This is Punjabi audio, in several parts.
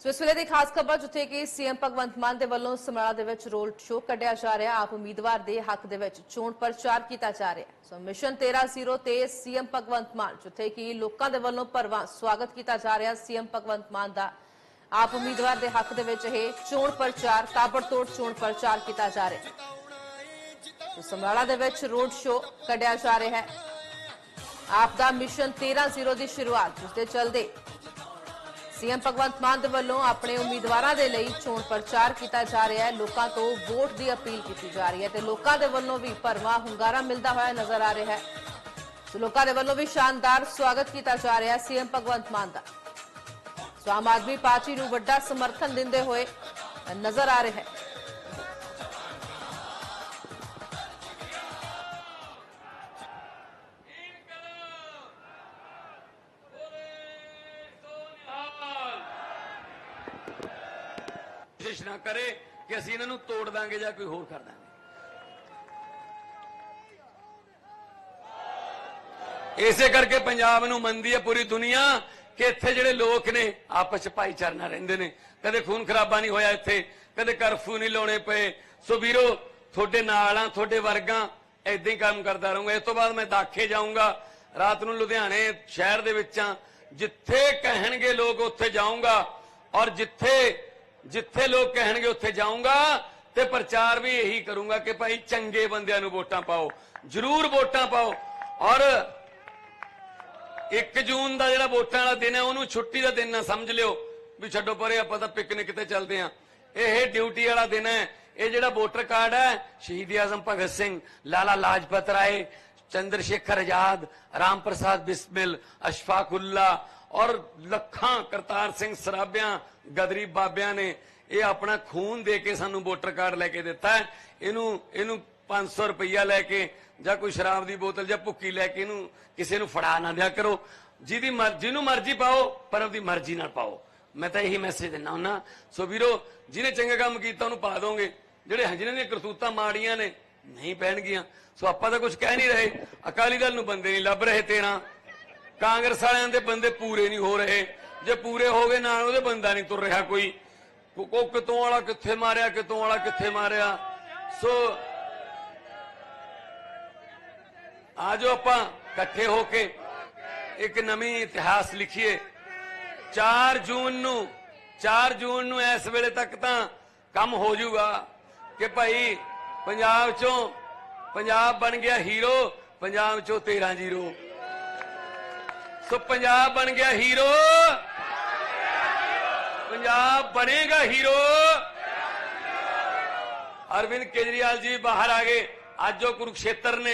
ਸੋ ਇਸ ਵੇਲੇ ਦੀ ਖਾਸ ਖਬਰ ਜਿੱਥੇ ਕਿ ਸੀਐਮ ਭਗਵੰਤ ਮਾਨ ਦੇ ਵੱਲੋਂ ਸਮਰਾਲਾ ਦੇ ਵਿੱਚ ਰੋਡ ਸ਼ੋਅ ਕੱਢਿਆ ਜਾ ਰਿਹਾ, ਆਪ ਉਮੀਦਵਾਰ ਦੇ ਹੱਕ ਦੇ ਵਿੱਚ ਚੋਣ ਪ੍ਰਚਾਰ ਕੀਤਾ ਜਾ ਰਿਹਾ ਸੋ ਮਿਸ਼ਨ 13-0 ਤੇ ਸੀਐਮ ਭਗਵੰਤ ਮਾਨ, ਜਿੱਥੇ ਕਿ ਲੋਕਾਂ ਦੇ ਵੱਲੋਂ ਭਰਵਾਂ ਸਵਾਗਤ ਕੀਤਾ ਜਾ ਰਿਹਾ, ਸੀਐਮ ਭਗਵੰਤ ਮਾਨ ਦਾ ਆਪ ਉਮੀਦਵਾਰ ਦੇ ਹੱਕ ਦੇ ਵਿੱਚ ਇਹ ਚੋਣ ਪ੍ਰਚਾਰ, ਤਾਬੜਤੋੜ ਚੋਣ ਪ੍ਰਚਾਰ ਕੀਤਾ ਜਾ ਰਿਹਾ ਸੋ ਸਮਰਾਲਾ ਦੇ ਵਿੱਚ ਰੋਡ ਸ਼ੋਅ ਕੱਢਿਆ ਜਾ ਰਿਹਾ ਹੈ। ਆਪ ਦਾ ਮਿਸ਼ਨ 13-0 ਦੀ ਸ਼ੁਰੂਆਤ, ਜਿਸ ਦੇ ਚੱਲਦੇ ਸੀਐਮ ਭਗਵੰਤ ਮਾਨ ਦੇ ਵੱਲੋਂ ਆਪਣੇ ਉਮੀਦਵਾਰਾਂ ਦੇ ਲਈ ਚੋਣ ਪ੍ਰਚਾਰ ਕੀਤਾ ਜਾ ਰਿਹਾ ਹੈ। ਲੋਕਾਂ ਤੋਂ ਵੋਟ ਦੀ ਅਪੀਲ ਕੀਤੀ ਜਾ ਰਹੀ ਹੈ ਤੇ ਲੋਕਾਂ ਦੇ ਵੱਲੋਂ ਵੀ ਭਰਵਾਂ ਹੁੰਗਾਰਾ ਮਿਲਦਾ ਹੋਇਆ ਨਜ਼ਰ ਆ ਰਿਹਾ ਹੈ। ਸੋ ਲੋਕਾਂ ਦੇ ਵੱਲੋਂ ਵੀ ਸ਼ਾਨਦਾਰ ਸਵਾਗਤ ਕੀਤਾ ਜਾ ਰਿਹਾ ਹੈ ਸੀਐਮ ਭਗਵੰਤ ਮਾਨ ਦਾ। ਸੋ ਆਮ ਆਦਮੀ ਪਾਰਟੀ ਨੂੰ ਵੱਡਾ ਸਮਰਥਨ ਦਿੰਦੇ ਹੋਏ ਨਜ਼ਰ ਆ ਰਿਹਾ ਹੈ। ਕਰੇ ਕਿ ਅਸੀਂ ਇਹਨਾਂ ਨੂੰ ਤੋੜ ਦਾਂਗੇ ਜਾਂ ਕੋਈ ਹੋਰ ਕਰ ਦਾਂਗੇ। ਇਸੇ ਕਰਕੇ ਪੰਜਾਬ ਨੂੰ ਮੰਨਦੀ ਹੈ ਪੂਰੀ ਦੁਨੀਆ ਕਿ ਇੱਥੇ ਜਿਹੜੇ ਲੋਕ ਨੇ ਆਪਸ ਚ ਭਾਈਚਾਰਾ ਨਾਲ ਰਹਿੰਦੇ ਨੇ। ਕਦੇ ਖੂਨ ਖਰਾਬਾ ਨਹੀਂ ਹੋਇਆ ਇੱਥੇ, ਕਦੇ ਕਰਫਿਊ ਨਹੀਂ ਲਾਉਣੇ ਪਏ। ਸੋ ਵੀਰੋ, ਤੁਹਾਡੇ ਨਾਲ ਆ, ਤੁਹਾਡੇ ਵਰਗਾ ਐਦਾਂ ਹੀ ਕੰਮ ਕਰਦਾ ਰਹੂੰਗਾ। ਇਸ ਤੋਂ ਬਾਅਦ ਮੈਂ ਦਾਖੇ ਜਾਊਂਗਾ। ਰਾਤ ਨੂੰ ਲੁਧਿਆਣੇ ਸ਼ਹਿਰ ਦੇ ਵਿੱਚ ਆ। ਜਿੱਥੇ ਕਹਿਣਗੇ ਲੋਕ ਉੱਥੇ ਜਾਊਂਗਾ। ਔਰ ਜਿੱਥੇ ਜਿੱਥੇ ਲੋਕ ਕਹਿਣਗੇ ਉੱਥੇ ਜਾਊਂਗਾ ਤੇ ਪ੍ਰਚਾਰ ਵੀ ਇਹੀ ਕਰੂੰਗਾ ਕਿ ਭਾਈ ਚੰਗੇ ਬੰਦਿਆਂ ਨੂੰ ਵੋਟਾਂ ਪਾਓ, ਜਰੂਰ ਵੋਟਾਂ ਪਾਓ। ਔਰ 1 ਜੂਨ ਦਾ ਜਿਹੜਾ ਵੋਟਾਂ ਵਾਲਾ ਦਿਨ ਹੈ, ਉਹਨੂੰ ਛੁੱਟੀ ਦਾ ਦਿਨ ਨਾ ਸਮਝ ਲਿਓ। ਵੀ ਛੱਡੋ ਪਰੇ, ਆਪਾਂ ਤਾਂ ਪਿਕਨਿਕ ਤੇ ਚੱਲਦੇ ਆਂ ਇਹ ਡਿਊਟੀ ਵਾਲਾ ਦਿਨ ਹੈ। ਇਹ ਜਿਹੜਾ ਵੋਟਰ ਕਾਰਡ ਹੈ, ਸ਼ਹੀਦ ਆਜ਼ਮ ਭਗਤ ਸਿੰਘ, ਲਾਲਾ ਲਾਜਪਤ ਰਾਏ, ਚੰਦਰ ਸ਼ੇਖਰ ਆਜ਼ਾਦ, ਰਾਮ ਪ੍ਰਸਾਦ ਬਿਸਮਿਲ ਅਸ਼ਫਾਕੁੱਲਾ ਔਰ ਲੱਖਾਂ ਕਰਤਾਰ ਸਿੰਘ ਸਰਾਬਿਆਂ ਗਦਰੀ ਬਾਬਿਆਂ ਨੇ ਇਹ ਆਪਣਾ ਖੂਨ ਦੇ ਕੇ ਸਾਨੂੰ ਵੋਟਰ ਕਾਰਡ ਲੈ ਕੇ ਦਿੱਤਾ ਇਹਨੂੰ ਇਹਨੂੰ 500 ਰੁਪਈਆ ਲੈ ਕੇ ਜਾਂ ਕੋਈ ਸ਼ਰਾਬ ਦੀ ਬੋਤਲ ਜਾਂ ਭੁੱਕੀ ਲੈ ਕੇ ਇਹਨੂੰ ਕਿਸੇ ਨੂੰ ਫੜਾ ਨਾ ਦਿਆ ਕਰੋ। ਜਿਹਦੀ ਮਰਜ਼ੀ ਨੂੰ ਮਰਜ਼ੀ ਪਾਓ, ਪਰ ਉਹਦੀ ਮਰਜ਼ੀ ਨਾਲ ਪਾਓ। ਮੈਂ ਤਾਂ ਇਹੀ ਮੈਸੇਜ ਦਿੰਦਾ ਹੁੰਨਾ ਸੋ ਵੀਰੋ, ਜਿਹਨੇ ਚੰਗਾ ਕੰਮ ਕੀਤਾ ਉਹਨੂੰ ਪਾ ਦੋਗੇ। ਜਿਹੜੇ ਜਿਹਨਾਂ ਦੀਆਂ ਕਰਤੂਤਾਂ ਮਾੜੀਆਂ ਨੇ, ਨਹੀਂ ਪੈਣਗੀਆਂ। ਸੋ ਆਪਾਂ ਤਾਂ ਕੁਝ ਕਹਿ ਨਹੀਂ ਰਹੇ। ਅਕਾਲੀ ਦਲ ਨੂੰ ਬੰਦੇ ਨਹੀਂ ਲੱਭ ਰਹੇ ਤੇਰਾ। ਕਾਂਗਰਸ ਵਾਲਿਆਂ ਦੇ ਬੰਦੇ ਪੂਰੇ ਨਹੀਂ ਹੋ ਰਹੇ। ਜੇ ਪੂਰੇ ਹੋ ਗਏ, ਨਾਲ ਉਹਦੇ ਬੰਦਾ ਨਹੀਂ ਤੁਰ ਰਿਹਾ ਕੋਈ। ਕੋ ਕਿਤੋਂ ਵਾਲਾ ਕਿੱਥੇ ਮਾਰਿਆ, ਕਿਤੋਂ ਵਾਲਾ ਕਿੱਥੇ ਮਾਰਿਆ। ਸੋ, ਆਜੋ ਆਪਾਂ ਇਕੱਠੇ ਹੋ ਕੇ ਇੱਕ ਨਵੀਂ ਇਤਿਹਾਸ ਲਿਖੀਏ। 4 ਜੂਨ ਨੂੰ 4 ਜੂਨ ਨੂੰ ਇਸ ਵੇਲੇ ਤੱਕ ਤਾਂ ਕੰਮ ਹੋ ਜਾਊਗਾ ਕਿ ਭਾਈ ਪੰਜਾਬ ਚੋਂ ਪੰਜਾਬ ਬਣ ਗਿਆ ਹੀਰੋ ਪੰਜਾਬ ਚੋਂ 13 ਜ਼ੀਰੋ। ਸੋ ਪੰਜਾਬ ਬਣ ਗਿਆ ਹੀਰੋ। ਪੰਜਾਬ ਬਣੇਗਾ ਹੀਰੋ। ਅਰਵਿੰਦ ਕੇਜਰੀਵਾਲ ਜੀ ਬਾਹਰ ਆ ਗਏ। ਅੱਜ ਉਹ ਕੁਰੂਕਸ਼ੇਤਰ ਨੇ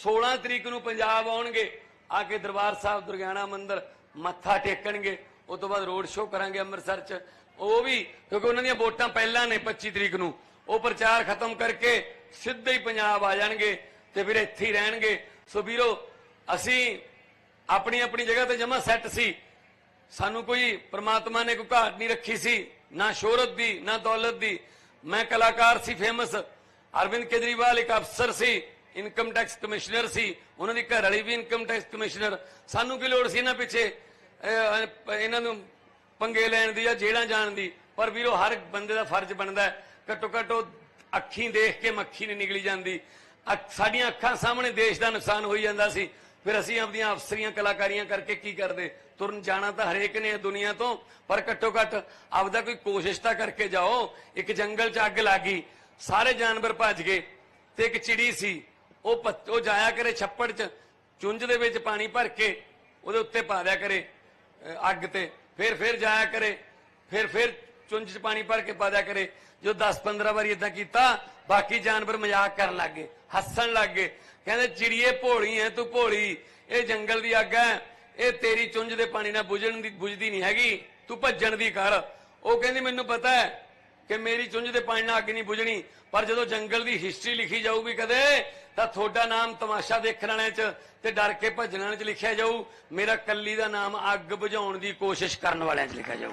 16 ਤਰੀਕ ਨੂੰ ਪੰਜਾਬ ਆਉਣਗੇ। ਆ ਕੇ ਦਰਬਾਰ ਸਾਹਿਬ, ਦੁਰਗਿਆਣਾ ਮੰਦਿਰ ਮੱਥਾ ਟੇਕਣਗੇ। ਉਸ ਤੋਂ ਬਾਅਦ ਰੋਡ ਸ਼ੋਅ ਕਰਾਂਗੇ ਅੰਮ੍ਰਿਤਸਰ 'ਚ। ਉਹ ਵੀ, ਕਿਉਂਕਿ ਉਹਨਾਂ ਦੀਆਂ ਵੋਟਾਂ ਪਹਿਲਾਂ ਨੇ 25 ਤਰੀਕ ਨੂੰ। ਉਹ ਪ੍ਰਚਾਰ ਖਤਮ ਕਰਕੇ ਸਿੱਧੇ ਹੀ ਪੰਜਾਬ ਆ ਜਾਣਗੇ ਤੇ ਫਿਰ ਇੱਥੇ ਹੀ ਰਹਿਣਗੇ। ਸੋ ਵੀਰੋ, ਅਸੀਂ ਆਪਣੀ ਆਪਣੀ ਜਗ੍ਹਾ ਤੇ ਜਮਾ ਸੈੱਟ ਸੀ। ਸਾਨੂੰ ਕੋਈ ਪ੍ਰਮਾਤਮਾ ਨੇ ਕੋਈ ਘਾਟ ਨਹੀਂ ਰੱਖੀ ਸੀ, ਨਾ ਸ਼ੋਹਰਤ ਦੀ, ਨਾ ਦੌਲਤ ਦੀ। ਮੈਂ ਕਲਾਕਾਰ ਸੀ ਫੇਮਸ ਅਰਵਿੰਦ ਕੇਜਰੀਵਾਲ ਇੱਕ ਅਫਸਰ ਸੀ ਇਨਕਮ ਟੈਕਸ ਕਮਿਸ਼ਨਰ ਸੀ। ਉਹਨਾਂ ਦੀ ਘਰ ਵਾਲੀ ਵੀ ਇਨਕਮ ਟੈਕਸ ਕਮਿਸ਼ਨਰ ਸਾਨੂੰ ਕੀ ਲੋੜ ਸੀ ਇਹਨਾਂ ਪਿੱਛੇ? ਇਹਨਾਂ ਨੂੰ ਪੰਗੇ ਲੈਣ ਦੀ ਜਾਂ ਜੇਲਾਂ ਜਾਣ ਦੀ? ਪਰ ਵੀਰੋ, ਹਰ ਬੰਦੇ ਦਾ ਫਰਜ਼ ਬਣਦਾ ਹੈ। ਘੱਟੋ ਘੱਟ ਉਹ ਅੱਖੀਂ ਦੇਖ ਕੇ ਮੱਖੀ ਨਹੀਂ ਨਿਕਲੀ ਜਾਂਦੀ। ਸਾਡੀਆਂ ਅੱਖਾਂ ਸਾਹਮਣੇ ਦੇਸ਼ ਦਾ ਨੁਕਸਾਨ ਹੋਈ ਜਾਂਦਾ ਸੀ। ਫਿਰ ਅਸੀਂ ਆਪਣੀਆਂ ਅਫਸਰੀਆਂ, ਕਲਾਕਾਰੀਆਂ ਕਰਕੇ ਕੀ ਕਰਦੇ? ਤੁਰਨ ਜਾਣਾ ਤਾਂ ਹਰੇਕ ਨੇ ਦੁਨੀਆ ਤੋਂ, ਪਰ ਘੱਟੋ ਘੱਟ ਆਪਦਾ ਕੋਈ ਕੋਸ਼ਿਸ਼ ਤਾਂ ਕਰਕੇ ਜਾਓ। ਇੱਕ ਜੰਗਲ 'ਚ ਅੱਗ ਲੱਗੀ ਸਾਰੇ ਜਾਨਵਰ ਭੱਜ ਗਏ ਤੇ ਇੱਕ ਚਿੜੀ ਸੀ, ਉਹ ਉਹ ਜਾਇਆ ਕਰੇ ਛੱਪੜ 'ਚ, ਚੁੰਝ ਦੇ ਵਿੱਚ ਪਾਣੀ ਭਰ ਕੇ ਉਹਦੇ ਉੱਤੇ ਪਾ ਦਿਆ ਕਰੇ ਅੱਗ ਤੇ। ਫਿਰ ਫਿਰ ਜਾਇਆ ਕਰੇ, ਫਿਰ ਫਿਰ ਚੁੰਝ 'ਚ ਪਾਣੀ ਭਰ ਕੇ ਪਾ ਦਿਆ ਕਰੇ। ਜੋ 10-15 ਵਾਰੀ ਇਦਾਂ ਕੀਤਾ, ਬਾਕੀ ਜਾਨਵਰ ਮਜ਼ਾਕ ਕਰਨ ਲੱਗ ਗਏ। ਹੱਸਣ ਲੱਗ ਗਏ। ਕਹਿੰਦੇ, ਚਿੜੀਏ ਭੋਲੀ ਐ, ਤੂੰ ਭੋਲੀ। ਇਹ ਜੰਗਲ ਦੀ ਅੱਗ ਐ। ਇਹ ਤੇਰੀ ਚੁੰਝ ਦੇ ਪਾਣੀ ਨਾਲ ਬੁਝਣ ਦੀ ਬੁਝਦੀ ਨਹੀਂ ਹੈਗੀ। ਤੂੰ ਭੱਜਣ ਦੀ ਕਰ। ਉਹ ਕਹਿੰਦੀ, ਮੈਨੂੰ ਪਤਾ ਹੈ ਕਿ ਮੇਰੀ ਚੁੰਝ ਦੇ ਪਾਣੀ ਨਾਲ ਅੱਗ ਨਹੀਂ ਬੁਝਣੀ। ਪਰ ਜਦੋਂ ਜੰਗਲ ਦੀ ਹਿਸਟਰੀ ਲਿਖੀ ਜਾਊਗੀ ਕਦੇ, ਤਾਂ ਤੁਹਾਡਾ ਨਾਮ ਤਮਾਸ਼ਾ ਦੇਖਣ ਵਾਲਿਆਂ 'ਚ ਤੇ ਡਰ ਕੇ ਭੱਜਣ ਵਾਲਿਆਂ 'ਚ ਲਿਖਿਆ ਜਾਊ। ਮੇਰਾ ਕੱਲੀ ਦਾ ਨਾਮ ਅੱਗ ਬੁਝਾਉਣ ਦੀ ਕੋਸ਼ਿਸ਼ ਕਰਨ ਵਾਲਿਆਂ 'ਚ ਲਿਖਿਆ ਜਾਊ।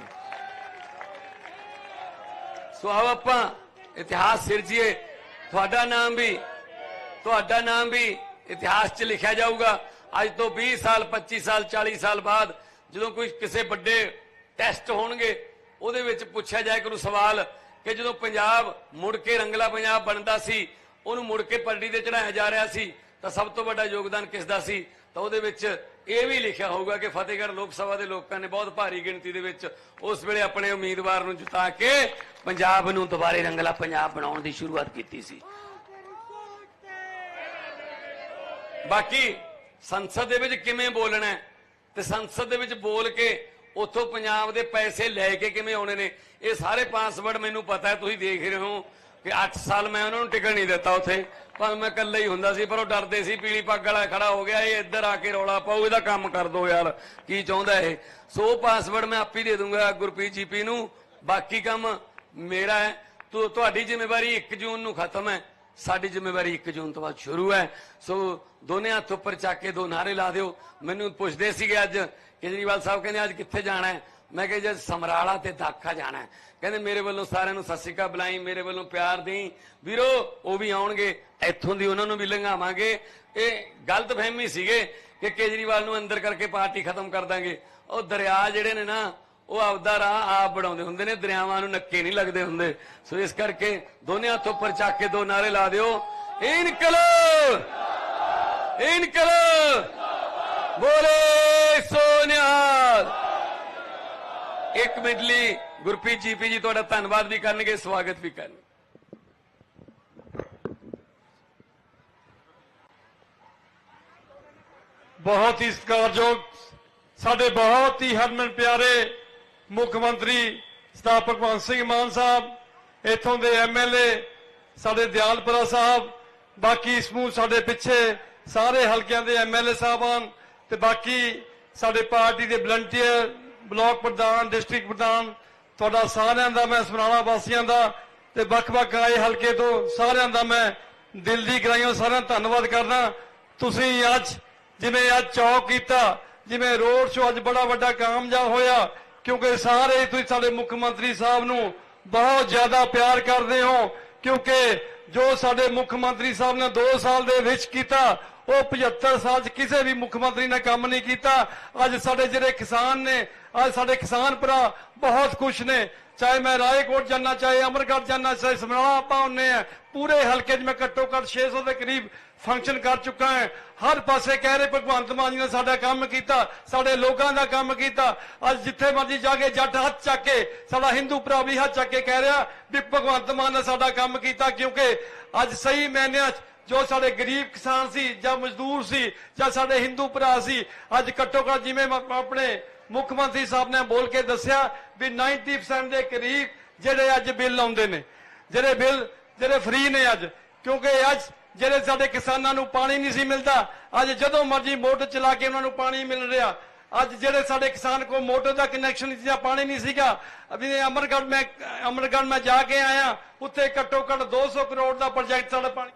ਸੋ ਆਓ ਆਪਾਂ, ਇਤਿਹਾਸ ਸਿਰਜੀਏ। ਤੁਹਾਡਾ ਨਾਮ ਵੀ ਤੁਹਾਡਾ ਨਾਮ ਵੀ ਇਤਿਹਾਸ 'ਚ ਲਿਖਿਆ ਜਾਊਗਾ। ਅੱਜ ਤੋਂ 20 ਸਾਲ 25 ਸਾਲ 40 ਸਾਲ ਬਾਅਦ ਜਦੋਂ ਕੋਈ ਕਿਸੇ ਵੱਡੇ ਟੈਸਟ ਹੋਣਗੇ, ਉਹਦੇ ਵਿੱਚ ਪੁੱਛਿਆ ਜਾਏ ਕਰੂ ਸਵਾਲ ਕਿ ਜਦੋਂ ਪੰਜਾਬ ਮੁੜ ਕੇ ਰੰਗਲਾ ਪੰਜਾਬ ਬਣਦਾ ਸੀ, ਉਹਨੂੰ ਮੁੜ ਕੇ ਪਰੜੀ ਤੇ ਚੜਾਇਆ ਜਾ ਰਿਹਾ ਸੀ, ਤਾਂ ਸਭ ਤੋਂ ਵੱਡਾ ਯੋਗਦਾਨ ਕਿਸ ਦਾ ਸੀ? ਤਾਂ ਉਹਦੇ ਵਿੱਚ ਇਹ ਵੀ ਲਿਖਿਆ ਹੋਊਗਾ ਕਿ ਫਤਿਹਗੜ੍ਹ ਲੋਕ ਸਭਾ ਦੇ ਲੋਕਾਂ ਨੇ ਬਹੁਤ ਭਾਰੀ ਗਿਣਤੀ ਦੇ ਵਿੱਚ ਉਸ ਵੇਲੇ ਆਪਣੇ ਉਮੀਦਵਾਰ ਨੂੰ ਜਿਤਾ ਕੇ ਪੰਜਾਬ ਨੂੰ ਦੁਬਾਰੇ ਰੰਗਲਾ ਪੰਜਾਬ ਬਣਾਉਣ ਦੀ ਸ਼ੁਰੂਆਤ ਕੀਤੀ ਸੀ। ਬਾਕੀ ਸੰਸਦ ਦੇ ਵਿੱਚ ਕਿਵੇਂ ਬੋਲਣਾ ਤੇ ਸੰਸਦ ਦੇ ਵਿੱਚ ਬੋਲ ਕੇ ਉੱਥੋਂ ਪੰਜਾਬ ਦੇ ਪੈਸੇ ਲੈ ਕੇ ਕਿਵੇਂ ਆਉਣੇ ਨੇ? ਇਹ ਸਾਰੇ ਪਾਸਵਰਡ ਮੈਨੂੰ ਪਤਾ ਹੈ, ਤੁਸੀਂ ਦੇਖ ਰਹੇ ਹੋ ਕਿ 8 ਸਾਲ ਮੈਂ ਉਹਨਾਂ ਨੂੰ ਟਿਕਣ ਨਹੀਂ ਦਿੱਤਾ ਉੱਥੇ। ਪਰ ਮੈਂ ਇਕੱਲਾ ਹੀ ਹੁੰਦਾ ਸੀ, ਪਰ ਉਹ ਡਰਦੇ ਸੀ, ਪੀਲੀ ਪੱਗ ਵਾਲਾ ਖੜਾ ਹੋ ਗਿਆ, ਇਹ ਇੱਧਰ ਆ ਕੇ ਰੌਲਾ ਪਾਉ ਇਹਦਾ ਕੰਮ ਕਰ ਦੋ ਯਾਰ, ਕੀ ਚਾਹੁੰਦਾ ਇਹ? ਸੋ ਪਾਸਵਰਡ ਮੈਂ ਆਪ ਹੀ ਦੇ ਦੂੰਗਾ ਗੁਰਪ੍ਰੀਤ ਜੀਪੀ ਨੂੰ, ਬਾਕੀ ਕੰਮ ਮੇਰਾ ਹੈ। ਤੁਹਾਡੀ ਜ਼ਿੰਮੇਵਾਰੀ 1 ਜੂਨ ਨੂੰ ਖਤਮ ਹੈ। ਸਾਡੀ ਜ਼ਿੰਮੇਵਾਰੀ 1 ਜੂਨ ਤੋਂ ਬਾਅਦ ਸ਼ੁਰੂ ਹੈ। ਸੋ ਦੋਨੇ ਹੱਥ ਉੱਪਰ ਚੱਕ ਕੇ ਦੋ ਨਾਰੇ ਲਾ ਦਿਓ। ਮੈਨੂੰ ਪੁੱਛਦੇ ਸੀਗੇ ਅੱਜ, ਕੇਜਰੀਵਾਲ ਸਾਹਿਬ ਕਹਿੰਦੇ ਅੱਜ ਕਿੱਥੇ ਜਾਣਾ ਹੈ? ਮੈਂ ਕਿਹਾ ਜਦ ਸਮਰਾਲਾ ਤੇ ਦਾਖਾ ਜਾਣਾ ਕਹਿੰਦੇ ਮੇਰੇ ਵੱਲੋਂ ਸਾਰਿਆਂ ਨੂੰ ਸਤਿ ਸ਼੍ਰੀ ਅਕਾਲ ਬੁਲਾਈ, ਮੇਰੇ ਵੱਲੋਂ ਪਿਆਰ ਦੇਈ। ਵੀਰੋ, ਉਹ ਵੀ ਆਉਣਗੇ, ਇੱਥੋਂ ਦੀ ਉਹਨਾਂ ਨੂੰ ਵੀ ਲੰਘਾਵਾਂਗੇ। ਇਹ ਗਲਤ ਫਹਿਮੀ ਸੀਗੇ ਕਿ ਕੇਜਰੀਵਾਲ ਨੂੰ ਅੰਦਰ ਕਰਕੇ ਪਾਰਟੀ ਖਤਮ ਕਰ ਦਾਂਗੇ। ਉਹ ਦਰਿਆ ਜਿਹੜੇ ਨੇ ਨਾ ਉਹ ਆਪਦਾ ਰਾਹ ਆਪ ਬਣਾਉਂਦੇ ਹੁੰਦੇ ਨੇ, ਦਰਿਆਵਾਂ ਨੂੰ ਨੱਕੇ ਨਹੀਂ ਲੱਗਦੇ ਹੁੰਦੇ। ਸੋ ਇਸ ਕਰਕੇ ਦੋਨੇ ਹੱਥ ਉੱਪਰ ਚੱਕ ਕੇ ਦੋ ਨਾਰੇ ਲਾ ਦਿਓ। ਇਨਕਲਾਬ! ਇਨਕਲਾਬ! ਬੋਲੇ ਸੋਨਿਆਲ! ਇੱਕ ਮਿੰਟ ਲਈ ਗੁਰਪ੍ਰੀਤ ਜੀਪੀ ਜੀ, ਤੁਹਾਡਾ ਧੰਨਵਾਦ ਵੀ ਕਰਨਗੇ, ਸਵਾਗਤ ਵੀ ਕਰਨਗੇ। ਬਹੁਤ ਹੀ ਸਤਿਕਾਰਯੋਗ, ਸਾਡੇ ਬਹੁਤ ਹੀ ਹਰਮਨ ਪਿਆਰੇ ਮੁੱਖ ਮੰਤਰੀ ਸਰਦਾਰ ਭਗਵੰਤ ਸਿੰਘ ਮਾਨ ਸਾਹਿਬ, ਇੱਥੋਂ ਦੇ ਐਮਐਲਏ ਸਾਡੇ ਦਿਆਲਪੁਰਾ ਸਾਹਿਬ, ਬਾਕੀ ਸਮੂਹ ਸਾਡੇ ਪਿੱਛੇ ਸਾਰੇ ਹਲਕਿਆਂ ਦੇ ਐਮਐਲਏ ਸਾਹਿਬਾਨ ਤੇ ਬਾਕੀ ਸਾਡੇ ਪਾਰਟੀ ਦੇ ਵਲੰਟੀਅਰ, ਬਲਾਕ ਪ੍ਰਧਾਨ, ਡਿਸਟ੍ਰਿਕਟ ਪ੍ਰਧਾਨ, ਤੁਹਾਡਾ ਸਾਰਿਆਂ ਦਾ ਮੈਂ ਸਮਰਾਲਾ ਵਾਸੀਆਂ ਦਾ ਤੇ ਵੱਖ-ਵੱਖ ਆਏ ਹਲਕੇ ਤੋਂ ਸਾਰਿਆਂ ਦਾ ਮੈਂ ਦਿਲ ਦੀ ਗਰਾਈਆਂ ਸਾਰਿਆਂ ਦਾ ਧੰਨਵਾਦ ਕਰਦਾ। ਤੁਸੀਂ ਅੱਜ ਜਿਵੇਂ ਅੱਜ ਚੌਕ ਕੀਤਾ, ਜਿਵੇਂ ਰੋਡ ਸ਼ੋ ਅੱਜ ਬੜਾ ਵੱਡਾ ਕਾਮਯਾਬ ਹੋਇਆ ਕਿਉਂਕਿ ਸਾਰੇ ਤੁਸੀਂ ਸਾਡੇ ਮੁੱਖ ਮੰਤਰੀ ਸਾਹਿਬ ਨੂੰ ਬਹੁਤ ਜ਼ਿਆਦਾ ਪਿਆਰ ਕਰਦੇ ਹੋ, ਕਿਉਂਕਿ ਜੋ ਸਾਡੇ ਮੁੱਖ ਮੰਤਰੀ ਸਾਹਿਬ ਨੇ 2 ਸਾਲ ਦੇ ਵਿੱਚ ਕੀਤਾ, ਉਹ 75 ਸਾਲ 'ਚ ਕਿਸੇ ਵੀ ਮੁੱਖ ਮੰਤਰੀ ਨੇ ਕੰਮ ਨਹੀਂ ਕੀਤਾ। ਅੱਜ ਸਾਡੇ ਜਿਹੜੇ ਕਿਸਾਨ ਨੇ, ਅੱਜ ਸਾਡੇ ਕਿਸਾਨ ਭਰਾ ਬਹੁਤ ਖੁਸ਼ ਨੇ। ਚਾਹੇ ਮੈਂ ਰਾਏਕੋਟ ਜਾਣਾ ਚਾਹੇ ਅਮਰਗੜ੍ਹ ਜਾਣਾ ਚਾਹੇ ਸਮਰਾਲਾ ਆਪਾਂ ਹੁੰਨੇ ਆ ਪੂਰੇ ਹਲਕੇ 'ਚ ਮੈਂ ਘੱਟੋ ਘੱਟ 600 ਦੇ ਕਰੀਬ ਫੰਕਸ਼ਨ ਕਰ ਚੁੱਕਾ ਹਾਂ। ਹਰ ਪਾਸੇ ਕਹਿ ਰਹੇ ਭਗਵੰਤ ਮਾਨ ਜੀ ਨੇ ਸਾਡਾ ਕੰਮ ਕੀਤਾ, ਸਾਡੇ ਲੋਕਾਂ ਦਾ ਕੰਮ ਕੀਤਾ। ਅੱਜ ਜਿੱਥੇ ਮਰਜ਼ੀ ਜਾ ਕੇ ਜੱਟ ਹੱਥ ਚੱਕ ਕੇ, ਸਾਡਾ ਹਿੰਦੂ ਭਰਾ ਵੀ ਹੱਥ ਚੱਕ ਕੇ ਕਹਿ ਰਿਹਾ ਵੀ ਭਗਵੰਤ ਮਾਨ ਨੇ ਸਾਡਾ ਕੰਮ ਕੀਤਾ ਕਿਉਂਕਿ ਅੱਜ ਸਹੀ ਮੈਨਿਆਂ 'ਚ ਜੋ ਸਾਡੇ ਗਰੀਬ ਕਿਸਾਨ ਸੀ ਜਾਂ ਮਜ਼ਦੂਰ ਸੀ ਜਾਂ ਸਾਡੇ ਹਿੰਦੂ ਭਰਾ ਸੀ, ਅੱਜ ਘੱਟੋ ਘੱਟ ਜਿਵੇਂ ਮ- ਆਪਣੇ ਮੁੱਖ ਮੰਤਰੀ ਸਾਹਿਬ ਨੇ ਬੋਲ ਕੇ ਦੱਸਿਆ ਵੀ 90% ਦੇ ਕਰੀਬ ਜਿਹੜੇ ਅੱਜ ਬਿੱਲ ਆਉਂਦੇ ਨੇ, ਜਿਹੜੇ ਬਿੱਲ ਜਿਹੜੇ ਫ੍ਰੀ ਨੇ ਅੱਜ, ਕਿਉਂਕਿ ਅੱਜ ਜਿਹੜੇ ਸਾਡੇ ਕਿਸਾਨਾਂ ਨੂੰ ਪਾਣੀ ਨਹੀਂ ਸੀ ਮਿਲਦਾ, ਅੱਜ ਜਦੋਂ ਮਰਜ਼ੀ ਮੋਟਰ ਚਲਾ ਕੇ ਉਹਨਾਂ ਨੂੰ ਪਾਣੀ ਮਿਲ ਰਿਹਾ। ਅੱਜ ਜਿਹੜੇ ਸਾਡੇ ਕਿਸਾਨ ਕੋ ਮੋਟਰ ਦਾ ਕਨੈਕਸ਼ਨ ਨਹੀਂ ਸੀ ਜਾਂ ਪਾਣੀ ਨਹੀਂ ਸੀਗਾ, ਅਭੀ ਅਮਰਗੜ੍ਹ ਮੈਂ ਅਮਰਗੜ੍ਹ ਮੈਂ ਜਾ ਕੇ ਆਇਆ, ਉੱਥੇ ਘੱਟੋ ਘੱਟ 200 ਕਰੋੜ ਦਾ ਪ੍ਰੋਜੈਕਟ ਸਾਡਾ ਪਾਣੀ